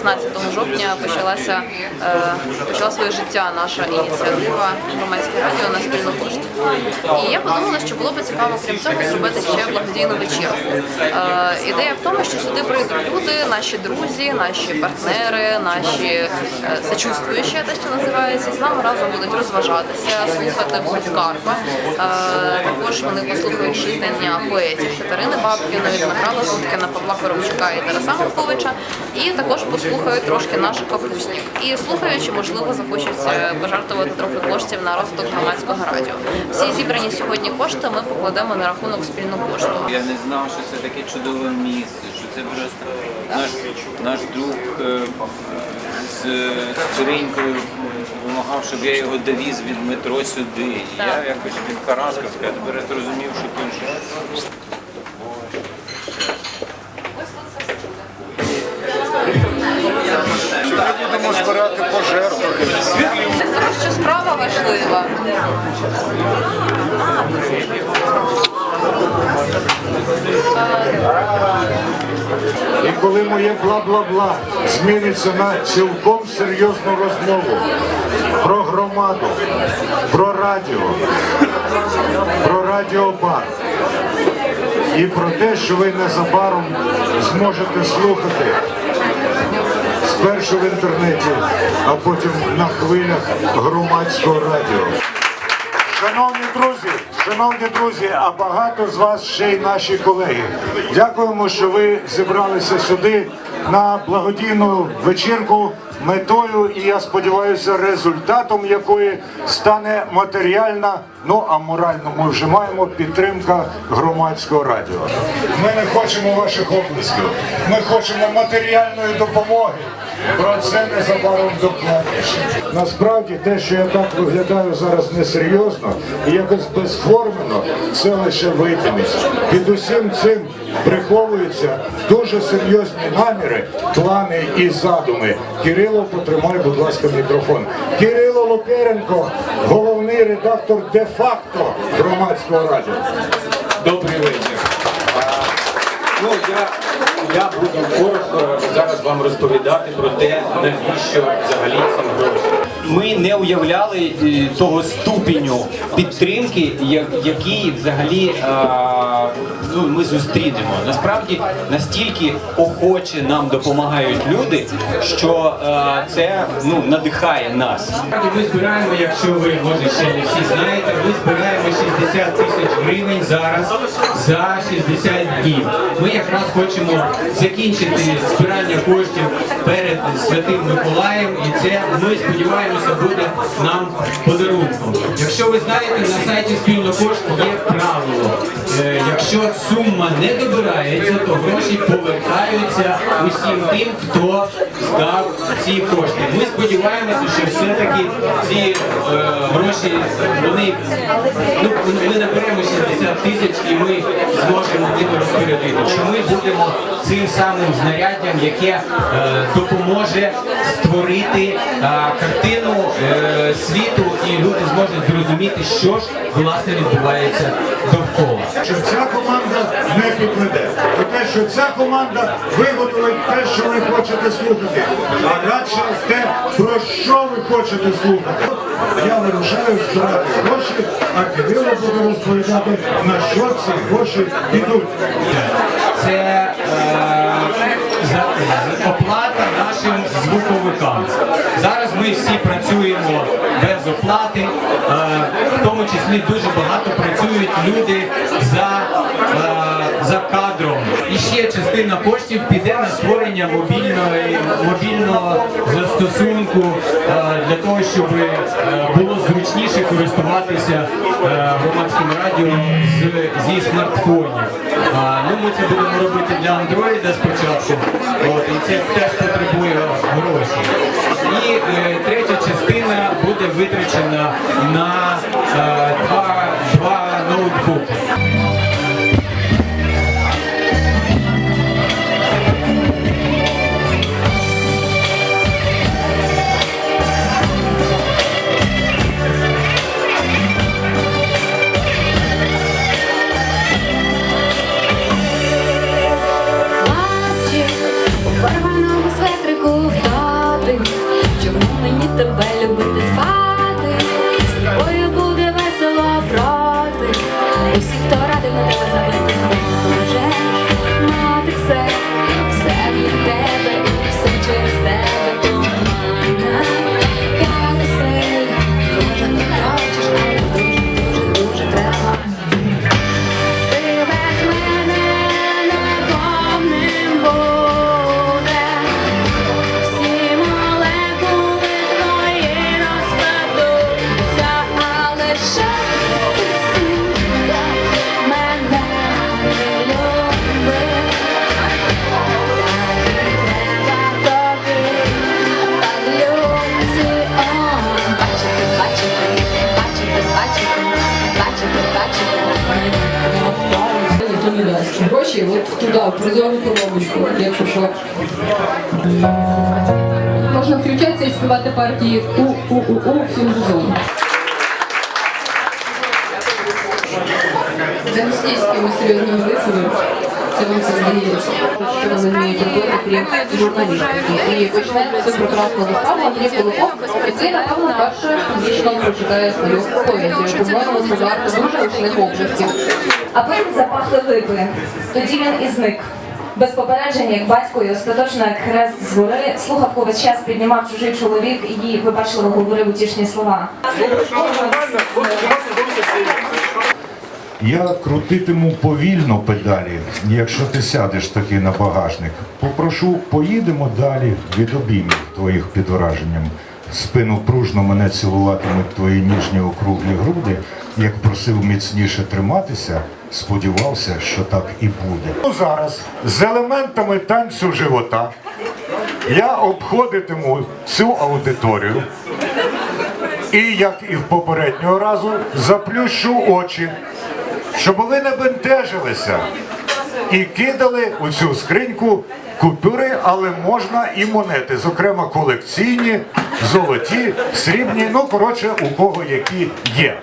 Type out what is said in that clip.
16 жовтня почалася е, почала своє життя наша ініціатива громадське радіо на спільну пошту. І я подумала, що було б цікаво, крім цього, зробити ще благодійну вечірку. Е, ідея в тому, що сюди прийдуть люди, наші друзі, наші партнери, наші е, сочувствуючі, те, що називається, з нами разом будуть розважатися, слухати Карпа. Також вони послухають читання поетів Катерини Бабкіної, Дмитра Лазуткіна, Павла Коробчука і Тараса Марковича. І також послухають трошки наших капустник. І слухаючи, можливо, захочуть е, пожертвувати трохи коштів на розвиток громадського радіо. Всі зібрані сьогодні кошти ми покладемо на рахунок спільну пошту. Я не знав, що це таке чудове місце, що це просто наш, наш друг е, з Скринькою вимагав, щоб я його довіз від метро сюди. І я якось підкараскався, я тепер зрозумів, що тут І коли моє бла-бла-бла зміниться на цілком серйозну розмову про громаду, про радіо, про радіобар і про те, що ви незабаром зможете слухати спершу в інтернеті, а потім на хвилях громадського радіо. Шановні друзі, шановні друзі, а багато з вас ще й наші колеги. Дякуємо, що ви зібралися сюди на благодійну вечірку метою, і я сподіваюся, результатом якої стане матеріальна, ну а морально ми вже маємо підтримка громадського радіо. Ми не хочемо ваших оплесків, ми хочемо матеріальної допомоги. Про це незабаром докладніше. Насправді те, що я так виглядаю зараз несерйозно і якось безформено, це лише видимість. Під усім цим приховуються дуже серйозні наміри, плани і задуми. Кирило, потримай, будь ласка, мікрофон. Кирило Лукеренко, головний редактор де-факто громадського радіо. Добрий вечір. Ну, я, я буду коротко зараз вам розповідати про те, навіщо взагалі ці гроші. Ми не уявляли е, того ступеню підтримки, який взагалі ну, ми зустрінемо. Насправді настільки охоче нам допомагають люди, що це ну, надихає нас. Ми збираємо, якщо ви може ще не всі знаєте, ми збираємо 60 тисяч гривень зараз за 60 днів. Ми якраз хочемо закінчити збирання коштів перед Святим Миколаєм, і це ми сподіваємося буде нам подарунком. Якщо ви знаєте, на сайті спільно кошту є правило. Е, Якщо сума не добирається, то гроші повертаються усім тим, хто здав ці кошти. Ми сподіваємося, що все-таки ці е, гроші вони ну ми наберемо 60 тисяч і ми зможемо ними розпорядити. Що ми будемо цим самим знаряддям, яке е, допоможе створити е, картину е, світу, і люди зможуть зрозуміти, що ж власне відбувається довкола. що ця команда не підведе. Про те, що ця команда виготовить те, що ви хочете слухати, а радше те, про що ви хочете слухати. Я вирушаю збирати гроші, а Кирило буде розповідати, на що ці гроші йдуть. це е, за- оплата нашим звуковикам. Зараз ми всі працюємо без оплати, е, в тому числі дуже багато працюють люди за, е, за кадром. І ще частина коштів піде на створення мобільної, мобільного застосунку е, для того, щоб е, було зручніше користуватися е, громадським радіо зі смартфонів. Ну, ми це будемо робити для Android спочатку. От, і це теж потребує грошей. І третя частина буде витрачена на мені тебе любити. Туди, в призову коробочку, якщо що. Можна включатися і співати партії у-у-у-у всім разом. Це не стій з такими серйозними лицями. Це вам це здається. Що вони вміють робити, крім журналістики. І почнемо цю прекрасну виставу Андрій Куликов, який, напевно, перше публічно прочитає свою поезію. По-моєму, це варто дуже гучних облисків. А потім запахли липи. Тоді він і зник. Без попередження, як батько, і остаточно як хрест з гори, слухавку весь час піднімав чужий чоловік і вибачливо говорив утішні слова. Я крутитиму повільно педалі, якщо ти сядеш таки на багажник. Попрошу, поїдемо далі від обіймів твоїх під враженням. Спину пружно мене цілуватимуть твої ніжні округлі груди. Як просив міцніше триматися, сподівався, що так і буде. Ну, зараз з елементами танцю живота я обходитиму цю аудиторію. І як і в попереднього разу, заплющу очі, щоб вони не бентежилися і кидали у цю скриньку купюри, але можна і монети, зокрема колекційні, золоті, срібні, ну коротше, у кого які є.